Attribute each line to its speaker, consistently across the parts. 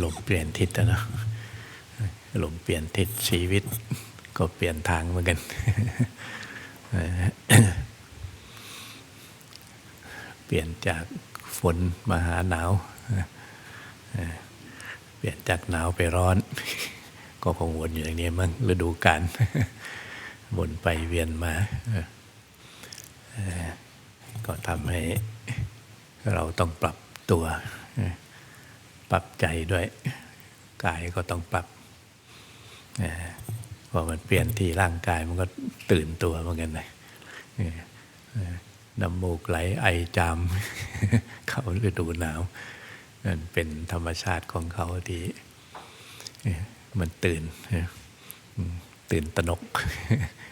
Speaker 1: หลมเปลี่ยนทิศนะเนอะลมเปลี่ยนทิศชีวิต ก็เปลี่ยนทางเหมือนกัน เปลี่ยนจากฝนมาหาหนาว เปลี่ยนจากหนาวไปร้อน ก็คงวนอยู่อย่างนี้มั้งฤดูกาลวนไปเวียนมา ก็ทำให้เราต้องปรับตัว ปรับใจด้วย กายก็ต้องปรับพอมันเปลี่ยนที่ร่างกายมันก็ตื่นตัวเหมือนกันนะน้ำมูกไหลไอจามเขาฤดูหนาวนั่นเป็นธรรมชาติของเขาที่มันตื่น ตื่นตะนก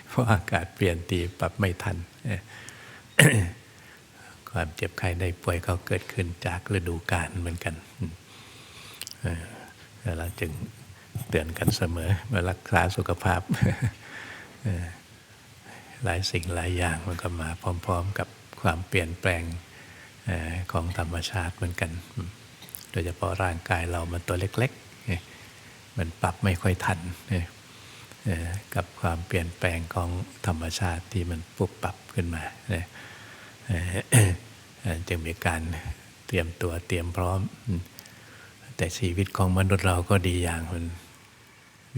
Speaker 1: เพราะอากาศเปลี่ยนตีปรับไม่ทัน ความเจ็บไข้ได้ป่วยก็เกิดขึ้นจากฤดูกาลเหมือนกัน เราจึงเตือนกันเสมอมารักษาสุขภาพ หลายสิ่งหลายอย่างมันก็มาพร้อมๆกับความเปลี่ยนแปลงของธรรมชาติเหมือนกัน โดยเฉพาะร่างกายเรามันตัวเล็กๆ มันปรับไม่ค่อยทัน กับความเปลี่ยนแปลงของธรรมชาติที่มันปุบปรับขึ้นมา จึงมีการเตรียมตัวเตรียมพร้อม แต่ชีวิตของมนุษย์เราก็ดีอย่างมัน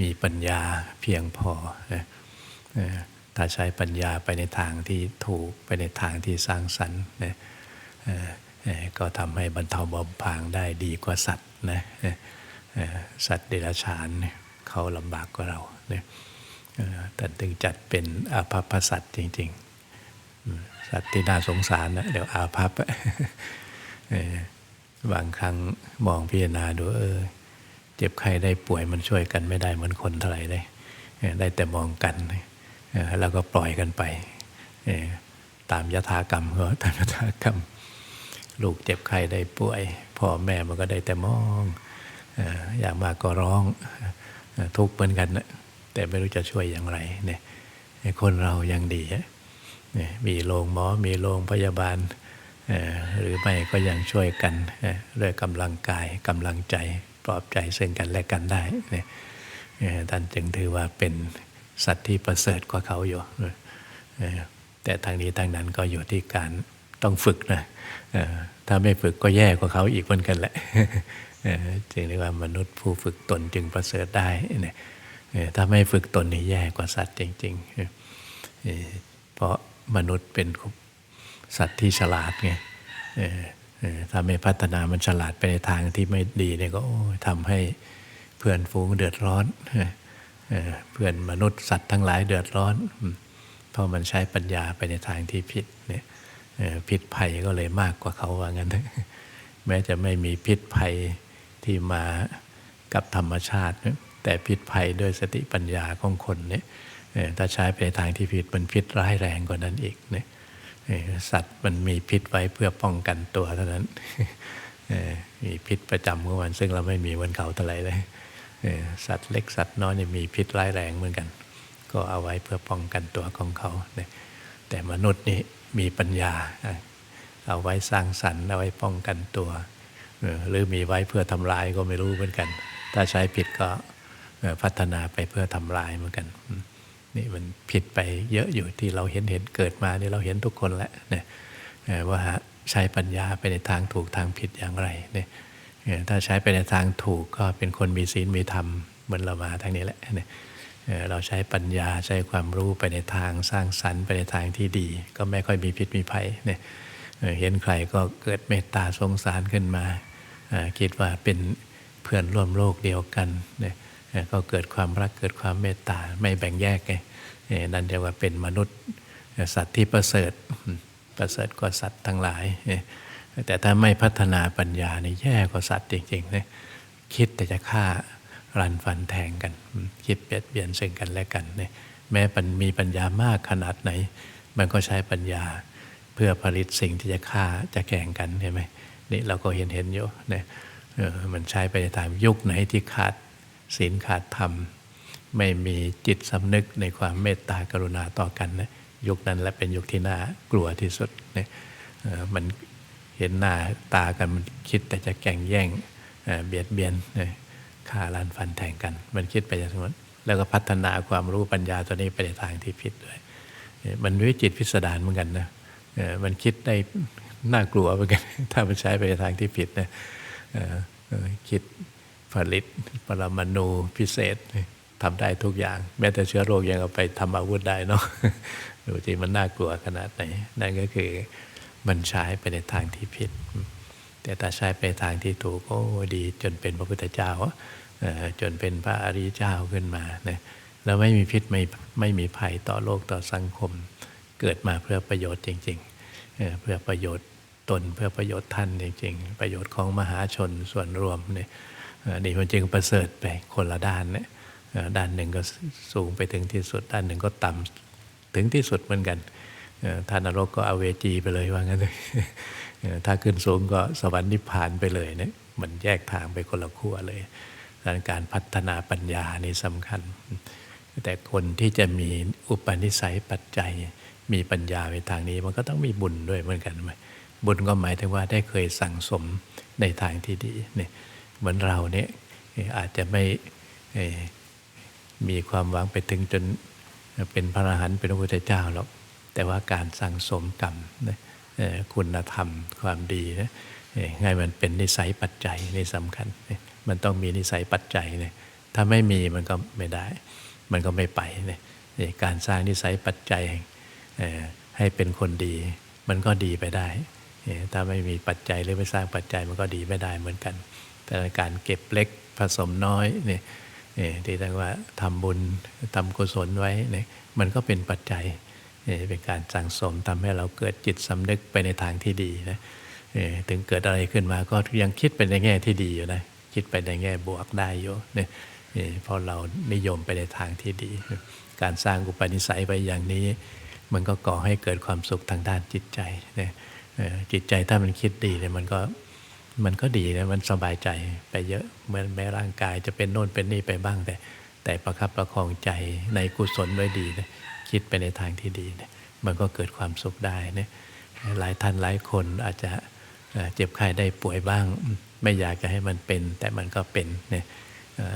Speaker 1: มีปัญญาเพียงพอถ้าใช้ปัญญาไปในทางที่ถูกไปในทางที่สร้างสรรค์ก็ทำให้บรรเทาเบาบางได้ดีกว่าสัตว์นะสัตว์เดรัจฉานเขาลำบากกว่าเราแต่ถึงจัดเป็นอาภัพสัตว์จริง ๆ สัตว์ที่น่าสงสารนะเดี๋ยวอาภัพ บางครั้งมองพิจารณาดูเออ เจ็บไข้ได้ป่วยมันช่วยกันไม่ได้เหมือนคนเท่าไหร่เลยได้แต่มองกันแล้วก็ปล่อยกันไป ตามยถากรรมเขาตามยถากรรม ลูกเจ็บไข้ได้ป่วยพ่อแม่มันก็ได้แต่มองอย่ากมากก็ร้องทุกข์เหมือนกันแต่ไม่รู้จะช่วยอย่างไรเนี่ยคนเรายังดีมีโรงหมอมีโรงพยาบาล หรือไม่ก็ยังช่วยกันด้วยกำลังกายกำลังใจปลอบใจซึ่งกันและกันได้เนี่ยท่านจึงถือว่าเป็นสัตว์ที่ประเสริฐกว่าเขาอยู่แต่ทางนี้ทางนั้นก็อยู่ที่การต้องฝึกนะถ้าไม่ฝึกก็แย่กว่าเขาอีกเหมือนกันแหละจึงเรียกว่ามนุษย์ผู้ฝึกตนจึงประเสริฐได้เนี่ยถ้าไม่ฝึกตนนี่แย่กว่าสัตว์จริง ๆ เพราะมนุษย์เป็น สัตว์ที่ฉลาดไงถ้าไม่พัฒนามันฉลาดไปในทางที่ไม่ดีเนี่ยก็ทำให้เพื่อนฝูงเดือดร้อนเพื่อนมนุษย์สัตว์ทั้งหลายเดือดร้อน เพราะมันใช้ปัญญาไปในทางที่ผิดเนี่ยพิษภัยก็เลยมากกว่าเขาว่างั้นแม้จะไม่มีพิษภัยที่มากับธรรมชาติ แต่พิษภัยด้วยสติปัญญาของคนเนี่ยถ้าใช้ไปในทางที่ผิดมันพิษร้ายแรงกว่านั้นอีกเนี่ย สัตว์มันมีพิษไว้เพื่อป้องกันตัวเท่านั้นมีพิษประจำของมันซึ่งเราไม่มีบนเขาเท่าไรเลยสัตว์เล็กสัตว์น้อยเนี่ยมีพิษร้ายแรงเหมือนกัน ก็เอาไว้เพื่อป้องกันตัวของเขา แต่มนุษย์นี่มีปัญญา เอาไว้สร้างสรรค์เอาไว้ป้องกันตัว หรือมีไว้เพื่อทำลายก็ไม่รู้เหมือนกัน ถ้าใช้ผิดก็พัฒนาไปเพื่อทำลายเหมือนกัน นี่มันผิดไปเยอะอยู่ที่เราเห็นเห็นเกิดมาเนี่ยเราเห็นทุกคนแหละเนี่ยว่าใช้ปัญญาไปในทางถูกทางผิดอย่างไรเนี่ยถ้าใช้ไปในทางถูกก็เป็นคนมีศีลมีธรรมเหมือนเรามาทางนี้แหละเนี่ยเราใช้ปัญญาใช้ความรู้ไปในทางสร้างสรรค์ ไปในทางที่ดี ก็ไม่ค่อยมีพิษมีภัยเนี่ยเห็นใครก็เกิดเมตตาสงสารขึ้นมา คิดว่าเป็นเพื่อนร่วมโลกเดียวกันเนี่ย ก็เกิดความรักเกิดความเมตตาไม่แบ่งแยกไงนั่นเรียกว่าเป็นมนุษย์สัตว์ที่ประเสริฐประเสริฐกว่าสัตว์ทั้งหลาย แต่ถ้าไม่พัฒนาปัญญาเนี่ยแย่กว่าสัตว์จริงๆนะคิดแต่จะฆ่ารันฟันแทงกัน คิดเบียดเบียนซึ่งกันและกันเนี่ยแม้มีปัญญามากขนาดไหน มันก็ใช้ปัญญาเพื่อผลิตสิ่งที่จะฆ่าจะแข่งกันใช่ไหมนี่เราก็เห็นเห็นอยู่เนี่ยมันใช้ไปในทางยุคไหนที่ขาด ศีลขาดธรรม ไม่มีจิตสำนึกในความเมตตากรุณาต่อกันนะยุคนั้นและเป็นยุคที่น่ากลัวที่สุดเนี่ยมันเห็นหน้าตากันมันคิดแต่จะแข่งแย่งเบียดเบียนเนี่ยฆ่าล้านฟันแทงกัน มันคิดไปอย่างนั้นแล้วก็พัฒนาความรู้ปัญญาตัวนี้ไปในทางที่ผิดด้วย มันวิจิตพิสดารเหมือนกันนะมันคิดได้น่ากลัวเหมือนกัน ถ้ามันใช้ไปในทางที่ผิดนะคิด ผลิตปรมาณูพิเศษทำได้ทุกอย่าง แม้แต่เชื้อโรคยังเอาไปทำอาวุธได้เนาะดูจริงมันน่ากลัวขนาดไหน นั่นก็คือมันใช้ไปในทางที่ผิด แต่ถ้าใช้ไปทางที่ถูกโอ้ดีจนเป็นพระพุทธเจ้าจนเป็นพระอริยเจ้าขึ้นมานะแล้วไม่มีพิษไม่ไม่มีภัยต่อโลกต่อสังคม เกิดมาเพื่อประโยชน์จริงๆเอ่อเพื่อประโยชน์ตนเพื่อประโยชน์ท่านจริงๆ ประโยชน์ของมหาชนส่วนรวมเนี่ย นี่มันจึงประเสริฐไปคนละด้านเนี่ยด้านหนึ่งก็สูงไปถึงที่สุด ด้านหนึ่งก็ต่ำถึงที่สุดเหมือนกันเอ่านรกก็เอาเวจีไปเลยว่างั้นเลยถ้าขึ้นสูงก็สวรรค์นิพพานไปเลยเนี่ยมันแยกทางไปคนละขั้วเลยดังการพัฒนาปัญญานี่สำคัญ แต่คนที่จะมีอุปนิสัยปัจจัย มีปัญญาในทางนี้ มันก็ต้องมีบุญด้วยเหมือนกันไหมบุญก็หมายถึงว่าได้เคยสั่งสมในทางที่ดีเนี่ย เหมือนเราเนี่ยอาจจะไม่มีความหวังไปถึงจนเป็นพระอรหันต์เป็นพระพุทธเจ้าหรอกแต่ว่าการสั่งสมกรรมนะคุณธรรมความดีนะเอ่อให้มันเป็นนิสัยปัจจัยนี่สำคัญ มันต้องมีนิสัยปัจจัยเนี่ยถ้าไม่มีมันก็ไม่ได้ มันก็ไม่ไปเนี่ยการสร้างนิสัยปัจจัยให้เป็นคนดี มันก็ดีไปได้ ถ้าไม่มีปัจจัยหรือไม่สร้างปัจจัยมันก็ดีไม่ได้เหมือนกัน แต่การเก็บเล็กผสมน้อยเนี่ยเอ่อที่เรียกว่าทำบุญทำกุศลไว้เนี่ยมันก็เป็นปัจจัยเอ่อเป็นการสั่งสมทำให้เราเกิดจิตสำนึกไปในทางที่ดีนะเอ่อถึงเกิดอะไรขึ้นมาก็ยังคิดไปในแง่ที่ดีอยู่นะคิดไปในแง่บวกได้อยู่เนี่ยเอ่อเพราะเรานิยมไปในทางที่ดี การสร้างอุปนิสัยไปอย่างนี้ มันก็ก่อให้เกิดความสุขทางด้านจิตใจเนี่ยจิตใจถ้ามันคิดดีเนี่ยมันก็ มันก็ดีนะมันสบายใจไปเยอะเหมือนแม้ร่างกายจะเป็นโน่นเป็นนี่ไปบ้างแต่ แต่ประคับประคองใจในกุศลไว้ดีนะคิดไปในทางที่ดีเนี่ยมันก็เกิดความสุขได้นี่หลายท่านหลายคนอาจจะเจ็บไข้ได้ป่วยบ้าง ไม่อยากจะให้มันเป็น แต่มันก็เป็นเนี่ย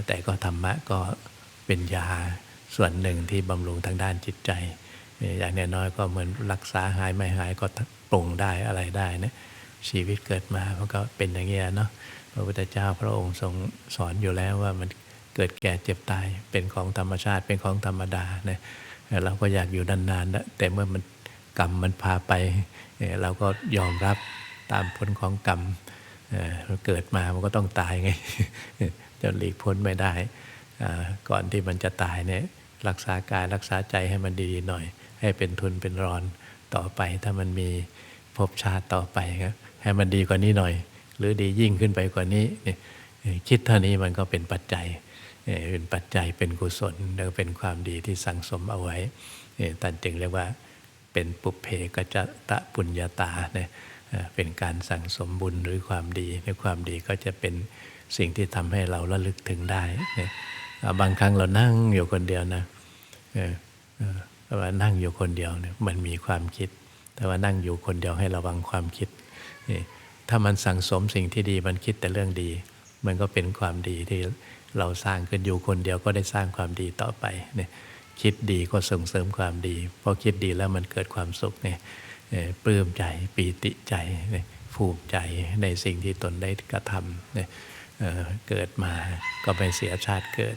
Speaker 1: แต่ก็ธรรมะก็เป็นยาส่วนหนึ่งที่บำรุงทางด้านจิตใจเอ่ย่างน้อยๆก็เหมือนรักษาหายไม่หายก็ปรุงได้อะไรได้นะ ชีวิตเกิดมามันก็เป็นอย่างเงี้ยเนาะพระพุทธเจ้าพระองค์ทรงสอนอยู่แล้วว่ามันเกิดแก่เจ็บตายเป็นของธรรมชาติเป็นของธรรมดานะเอ่อเราก็อยากอยู่นานๆนะแต่เมื่อมันกรรมมันพาไป เราก็ยอมรับตามผลของกรรมเอ่อเกิดมามันก็ต้องตายไงจะหลีกพ้นไม่ได้ ก่อนที่มันจะตายเนี่ยรักษากายรักษาใจให้มันดีๆหน่อย ให้เป็นทุนเป็นรอนต่อไปถ้ามันมีภพชาติต่อไปครับ ให้มันดีกว่านี้หน่อย หรือดียิ่งขึ้นไปกว่านี้นี่คิดเท่านี้มันก็เป็นปัจจัยเป็นปัจจัยเป็นกุศลแล้วเป็นความดีที่สั่งสมเอาไว้เอ่อท่านจึงเรียกว่าเป็นปุเพกจตะปุญญาตาเนี่ยเป็นการสั่งสมบุญหรือความดีในความดีก็จะเป็นสิ่งที่ทำให้เราระลึกถึงได้เนี่ยบางครั้งเรานั่งอยู่คนเดียวนะแต่ว่านั่งอยู่คนเดียวเนี่ยมันมีความคิด แต่ว่านั่งอยู่คนเดียวให้ระวังความคิด ถ้ามันสั่งสมสิ่งที่ดีมันคิดแต่เรื่องดี มันก็เป็นความดีที่เราสร้างขึ้นอยู่คนเดียวก็ได้สร้างความดีต่อไปเนี่ยคิดดีก็ส่งเสริมความดีพอคิดดีแล้วมันเกิดความสุขเนี่ยปลื้มใจปีติใจภูมิใจในสิ่งที่ตนได้กระทำเนี่ยเเกิดมาก็ไม่เสียชาติเกิด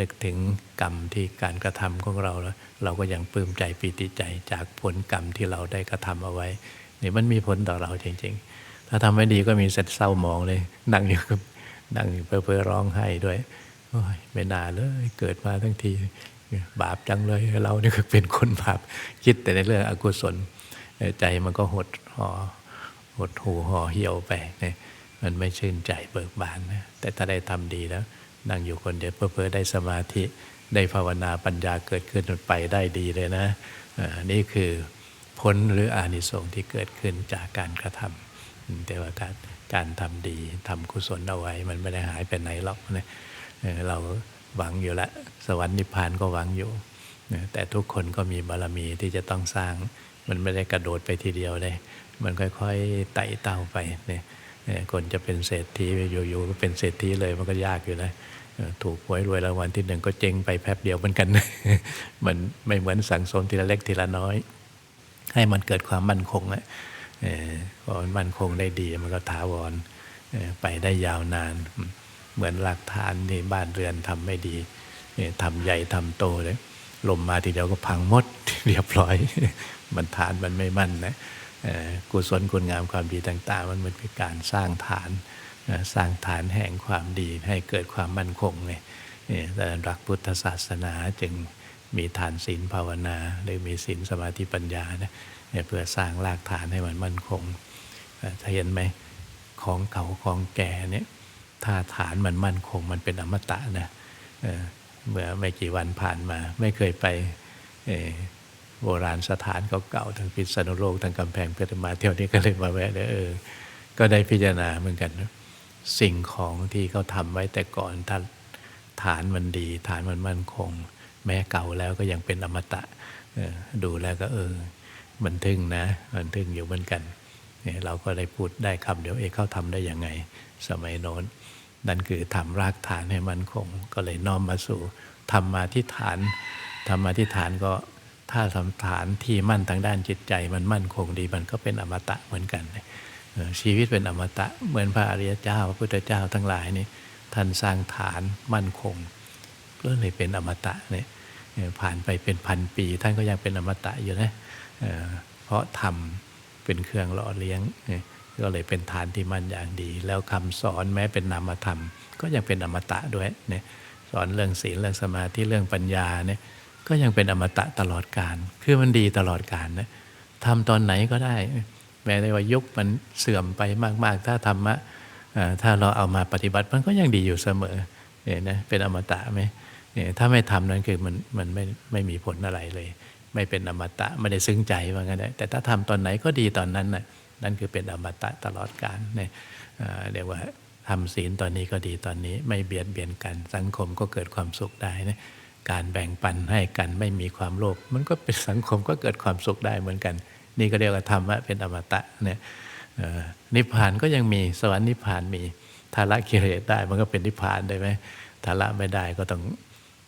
Speaker 1: นึกถึงกรรมที่การกระทำของเราแล้วเราก็ยังปลื้มใจปีติใจจากผลกรรมที่เราได้กระทำเอาไว้ นี่มันมีผลต่อเราจริง ๆ ถ้าทำไม่ดีก็มีเสร็จเศร้าหมองเลย นั่งอยู่กับนั่งอยู่เพ้อๆร้องไห้ด้วยโอ้ยไม่น่าเลยเกิดมาทั้งทีบาปจังเลยเรานี่ก็เป็นคนบาปคิดแต่ในเรื่องอกุศล ใจมันก็หดห่อหดหูห่อเหี่ยวไปเนี่ยมันไม่ชื่นใจเบิกบานนะแต่ถ้าได้ทำดีแล้ว นั่งอยู่คนเดียวเพื่อๆได้สมาธิได้ภาวนาปัญญาเกิดขึ้นมันไปได้ดีเลยนะอ่านี่คือ ผลหรืออานิสงส์ที่เกิดขึ้นจากการกระทำอืมแต่ว่าการการทำดีทำกุศลเอาไว้ มันไม่ได้หายไปไหนหรอกนะเอ่อเราหวังอยู่ล้วสวรรค์นิพพานก็หวังอยู่แต่ทุกคนก็มีบารมีที่จะต้องสร้าง มันไม่ได้กระโดดไปทีเดียวเลย มันค่อยๆไต่เต้าไปเนี่ยคนจะเป็นเศรษฐีอยู่ๆก็เป็นเศรษฐีเลยมันก็ยากอยู่นะถูกหวยรวยรางวัลที่หนึ่งก็เจ๊งไปแป๊บเดียวเหมือนกัน มันไม่เหมือนสังสมทีละเล็กทีละน้อย ให้มันเกิดความมั่นคงนะเออพอมันมั่นคงได้ดีมันก็ถาวรไปได้ยาวนาน เหมือนหลักฐานที่บ้านเรือนทำไม่ดีทำใหญ่ทำโตเลยลมมาทีเดียวก็พังหมดเรียบร้อยมันฐานมันไม่มั่นนะกุศลคุณงามความดีต่าง ๆ มันเหมือนเป็นการสร้างฐานสร้างฐานแห่งความดีให้เกิดความมั่นคงไงแต่หลักพุทธศาสนาจึง มีฐานศีลภาวนาหรือมีศีลสมาธิปัญญานะเนี่ยเพื่อสร้างรากฐานให้มันมั่นคงเอ่อถ้าเห็นไหมของเก่าของแก่เนี่ยถ้าฐานมันมั่นคงมันเป็นอมตะนะเมื่อไม่กี่วันผ่านมา ไม่เคยไปโบราณสถานเก่าๆทางพิษณุโลกทางกำแพงเพชรมาเที่ยวนี้ก็เลยมาแวะเลยเออก็ได้พิจารณาเหมือนกันนะสิ่งของที่เขาทำไว้แต่ก่อนถ้าฐานมันดี ฐานมันมั่นคง แม้เก่าแล้วก็ยังเป็นอมตะดูแล้วก็เออมันทึ่งนะมันทึ่งอยู่เหมือนกันเนี่ยเราก็ได้พูดได้คำเดียวเอเขาทำได้ยังไง สมัยโน้น นั่นคือทำรากฐานให้มันคง ก็เลยน้อมมาสู่ทำมาที่ฐานทำมาที่ฐานก็ถ้าทำฐานที่มั่นทางด้านจิตใจ มันมั่นคงดีมันก็เป็นอมตะเหมือนกันเออชีวิตเป็นอมตะเหมือนพระอริยเจ้าพระพุทธเจ้าทั้งหลายนี่ท่านสร้างฐานมั่นคง ก็เลยเป็นอมตะเนี่ยผ่านไปเป็นพันปี ท่านก็ยังเป็นอมตะอยู่นะเพราะทำเป็นเครื่องหล่อเลี้ยง ก็เลยเป็นฐานที่มั่นอย่างดี แล้วคำสอนแม้เป็นนามธรรม ก็ยังเป็นอมตะด้วยเนี่ยสอนเรื่องศีลเรื่องสมาธิเรื่องปัญญาเนี่ยก็ยังเป็นอมตะตลอดการ คือมันดีตลอดการนะทำตอนไหนก็ได้ แม้แต่ว่ายุคมันเสื่อมไปมาก ๆ ถ้าธรรมะถ้าเราเอามาปฏิบัติมันก็ยังดีอยู่เสมอเนี่ยนะเป็นอมตะไหม เนี่ยถ้าไม่ทำนั้นคือมันมันไม่ไม่มีผลอะไรเลย ไม่เป็นอมตะไม่ได้ซึ้งใจว่างั้นแต่ถ้าทำตอนไหนก็ดีตอนนั้นน่ะนั่นคือเป็นอมตะตลอดกาลเนี่ยเรียกว่าทำศีลตอนนี้ก็ดีตอนนี้ไม่เบียดเบียนกัน สังคมก็เกิดความสุขได้นะการแบ่งปันให้กันไม่มีความโลภมันก็เป็นสังคมก็เกิดความสุขได้เหมือนกัน นี่ก็เรียกว่าธรรมะเป็นอมตะเนี่ยนิพพานก็ยังมีสวรรค์นิพพานมีถ้าละกิเลสได้มันก็เป็นนิพพานได้ไหมถ้าละไม่ได้ก็ต้อง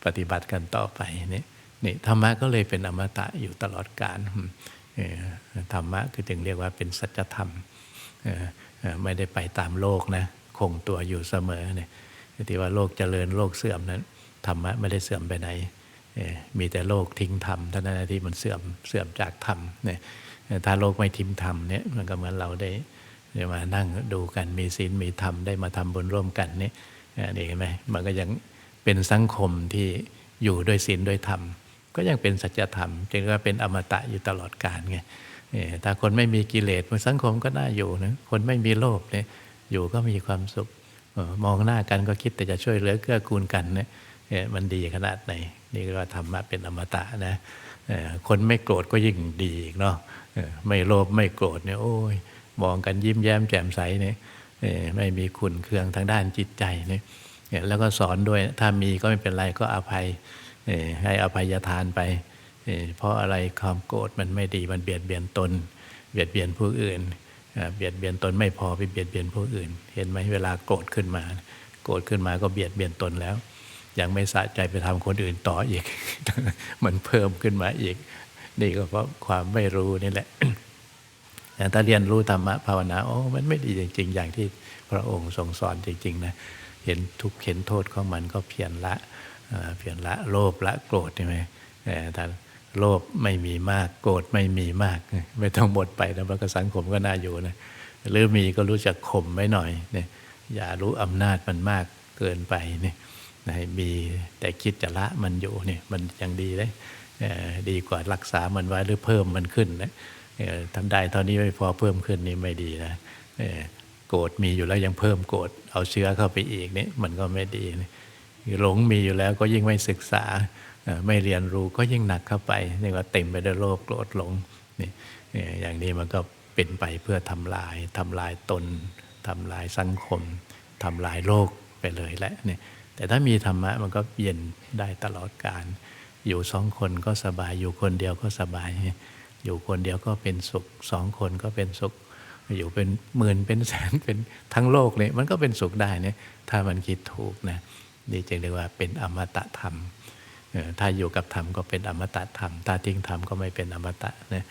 Speaker 1: ปฏิบัติกันต่อไปนี่นี่ธรรมะก็เลยเป็นอมตะอยู่ตลอดกาลธรรมะคือถึงเรียกว่าเป็นสัจธรรมไม่ได้ไปตามโลกนะคงตัวอยู่เสมอเนี่ยที่ว่าโลกเจริญโลกเสื่อมนั้นธรรมะไม่ได้เสื่อมไปไหนมีแต่โลกทิ้งธรรมเท่านั้นที่มันเสื่อมเสื่อมจากธรรมเนี่ยถ้าโลกไม่ทิ้งธรรมเนี่ยมันก็เหมือนเราได้มานั่งดูกันมีศีลมีธรรมได้มาทำบุญร่วมกันเนี่ยเอ่อนี่เห็นไหมมันก็ยัง เป็นสังคมที่อยู่ด้วยศีลด้วยธรรม ก็ยังเป็นสัจธรรมจึงว่าเป็นอมตะอยู่ตลอดกาลไงถ้าคนไม่มีกิเลสสังคมก็น่าอยู่นะคนไม่มีโลภเนี่ยอยู่ก็มีความสุขมองหน้ากันก็คิดแต่จะช่วยเหลือเกื้อกูลกันเนี่ยมันดีขนาดไหน นี่ก็ว่าธรรมะเป็นอมตะนะคนไม่โกรธก็ยิ่งดีอีกเนาะไม่โลภไม่โกรธเนี่ยโอ้ยมองกันยิ้มแย้มแจ่มใสเนี่ยไม่มีขุนเคืองทางด้านจิตใจเนี่ย แล้วก็สอนด้วยถ้ามีก็ไม่เป็นไรก็อภัยให้อภัยทานไป เพราะอะไรความโกรธมันไม่ดีมันเบียดเบียนตน เบียดเบียนผู้อื่น เบียดเบียนตนไม่พอไปเบียดเบียนผู้อื่น เห็นไหมเวลาโกรธขึ้นมา โกรธขึ้นมาก็เบียดเบียนตนแล้ว ยังไม่สะใจไปทำคนอื่นต่ออีก มันเพิ่มขึ้นมาอีก นี่ก็เพราะความไม่รู้นี่แหละแต่ถ้าเรียนรู้ธรรมะภาวนาโอ้มันไม่ดีจริง ๆ อย่างที่พระองค์ทรงสอนจริง ๆ นะ เห็นทุกข์เห็นโทษของมันก็เพียรละเพียรละโลภละโกรธใช่ไหมเอ่โลภไม่มีมากโกรธไม่มีมาก ไม่ต้องหมดไปนะมันก็สังคมก็น่าอยู่นะหรือมีก็รู้จักข่มไว้หน่อยเนี่ยอย่ารู้อำนาจมันมากเกินไปเนี่ยมีแต่คิดจะละมันอยู่นี่มันยังดีเลยดีกว่ารักษามันไว้หรือเพิ่มมันขึ้นนะเอ่อทำได้เท่านี้ไม่พอเพิ่มขึ้นนี่ไม่ดีนะเอ่อ โกรธมีอยู่แล้วยังเพิ่มโกรธเอาเชื้อเข้าไปอีกนี่มันก็ไม่ดีหลงมีอยู่แล้วก็ยิ่งไม่ศึกษาไม่เรียนรู้ก็ยิ่งหนักเข้าไปเรียกว่าเต็มไปด้วยโลภโกรธหลงนี่เอ่ออย่างนี้มันก็เป็นไปเพื่อทำลายทำลายตนทำลายสังคมทำลายโลกไปเลยแหละเนี่ยแต่ถ้ามีธรรมะมันก็เย็นได้ตลอดการ อยู่สองคนก็สบายอยู่คนเดียวก็สบาย อยู่คนเดียวก็เป็นสุขสองคนก็เป็นสุข อยู่เป็นหมื่นเป็นแสนเป็นทั้งโลกเนี่ยมันก็เป็นสุขได้เนี่ยถ้ามันคิดถูกนะนี่จึงเรียกว่าเป็นอมตะธรรมถ้าอยู่กับธรรมก็เป็นอมตะธรรม ถ้าทิ้งธรรมก็ไม่เป็นอมตะนะ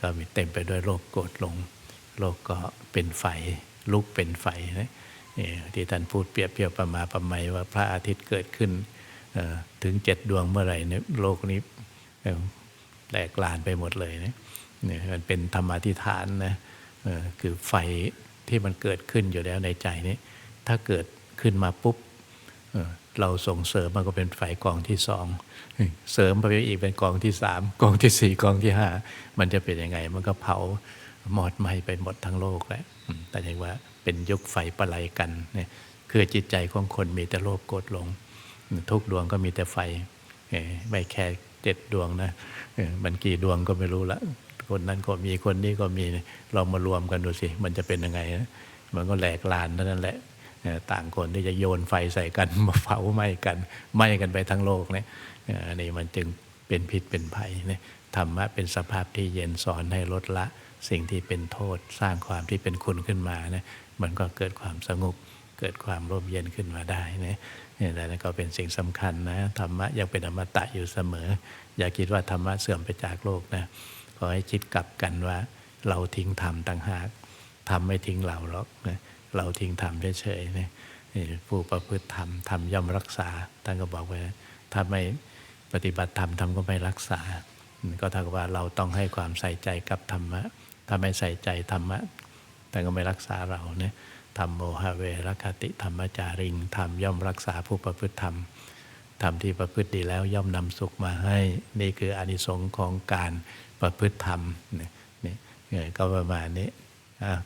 Speaker 1: ก็มีเต็มไปด้วยโลภโกรธลง โลกก็เป็นไฟลุกเป็นไฟนะที่ท่านพูดเปรียบเทียบประมาประไมว่าพระอาทิตย์เกิดขึ้นถึงเจ็ดดวงเมื่อไหร่เนี่ยโลกนี้แหลกลานไปหมดเลยนี่มันเป็นธรรมาธิฐานนะ คือไฟที่มันเกิดขึ้นอยู่แล้วในใจนี้ ถ้าเกิดขึ้นมาปุ๊บเราส่งเสริมมันก็เป็นไฟกองที่สองเสริมไปอีกเป็นกองที่สามกองที่สี่กองที่ห้ามันจะเป็นยังไง มันก็เผาหมอดไหม้ไปหมดทั้งโลกแล้วแต่ยังว่าเป็นยุคไฟประไลกันเนี่ยคือจิตใจของคนมีแต่โลภโกรธหลง ทุกดวงก็มีแต่ไฟไม่แค่เจ็ดดวงนะมันกี่ดวงก็ไม่รู้ละ คนนั้นก็มีคนนี้ก็มีเรามารวมกันดูสิมันจะเป็นยังไงนะมันก็แหลกลานเท่านั้นแหละต่างคนที่จะโยนไฟใส่กันมาเผาไหม้กันไหม้กันไปทั้งโลกเนี่ยอ่อนี่มันจึงเป็นพิษเป็นภัยเนี่ยธรรมะเป็นสภาพที่เย็นสอนให้ลดละ สิ่งที่เป็นโทษสร้างความที่เป็นคุณขึ้นมานะมันก็เกิดความสงบเกิดความร่มเย็นขึ้นมาได้นะนี่แต่นั่นก็เป็นสิ่งสำคัญนะธรรมะยังเป็นอมตะอยู่เสมอ อย่าคิดว่าธรรมะเสื่อมไปจากโลกนะ ขอให้คิดกลับกันว่า เราทิ้งธรรมต่างหากธรรมไม่ทิ้งเราหรอกนะเราทิ้งธรรมเฉยๆนะี่ผู้ประพฤติธรรมธรรมย่อมรักษาท่านก็บอกไว้ถ้าไม่ปฏิบัติธรรมธรรมก็ไม่รักษา ก็เท่ากับว่าเราต้องให้ความใส่ใจกับธรรมะถ้าไม่ใส่ใจธรรมะแต่ก็ไม่รักษาเราเนี่ยธรรมโมหะเวรคติธรรมจาริงธรรมย่อมรักษาผู้ประพฤติธรรมธรรมที่ประพฤติดีแล้วย่อมนำสุขมาให้ นี่คืออานิสงส์ของการ ประพฤติธรรมเนี่ยนี่ก็ประมาณนี้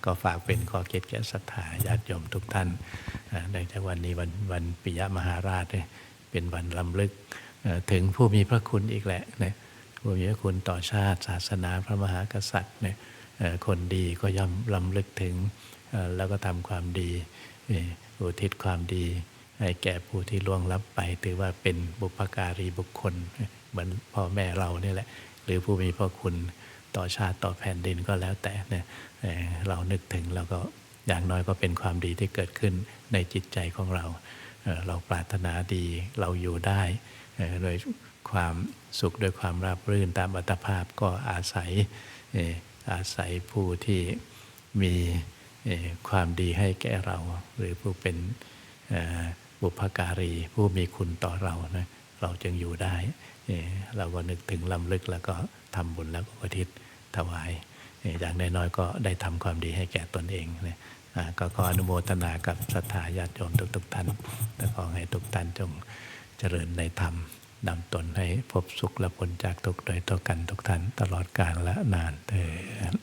Speaker 1: ก็ฝากเป็นข้อคิดแก่ศรัทธาญาติโยมทุกท่านในจากวันนี้วันวันปิยมหาราชเนี่ยเป็นวันลำลึกถึงผู้มีพระคุณอีกแหละนะผู้มีพระคุณต่อชาติศาสนาพระมหากษัตริย์เนี่ยคนดีก็ย่อมลำลึกถึงแล้วก็ทำความดีอุทิศความดีให้แก่ผู้ที่ล่วงลับไป ถือว่าเป็นบุพการีบุคคลเหมือนพ่อแม่เราเนี่ยแหละ หรือผู้มีพระคุณต่อชาติต่อแผ่นดินก็แล้วแต่เนี่ยเรานึกถึงแล้วก็อย่างน้อยก็เป็นความดีที่เกิดขึ้นในจิตใจของเรา เราปรารถนาดีเราอยู่ได้โดยความสุขด้วยความราบรื่นตามอัตภาพก็อาศัยอาศัยผู้ที่มีความดีให้แก่เรา หรือผู้เป็นบุพการีผู้มีคุณต่อเรานะ เราจึงอยู่ได้ เราก็นึกถึงลำลึกแล้วก็ทำบุญแล้วก็อุทิศถวาย อย่างน้อยๆก็ได้ทำความดีให้แก่ตนเองนะก็ขออนุโมทนากับศรัทธาญาติโยมทุกๆท่านและขอให้ทุกท่านจงเจริญในธรรมนำตนให้พบสุขและพ้นจากทุกโดยทั่วกันทุกท่านตลอดกาลและนานเถิด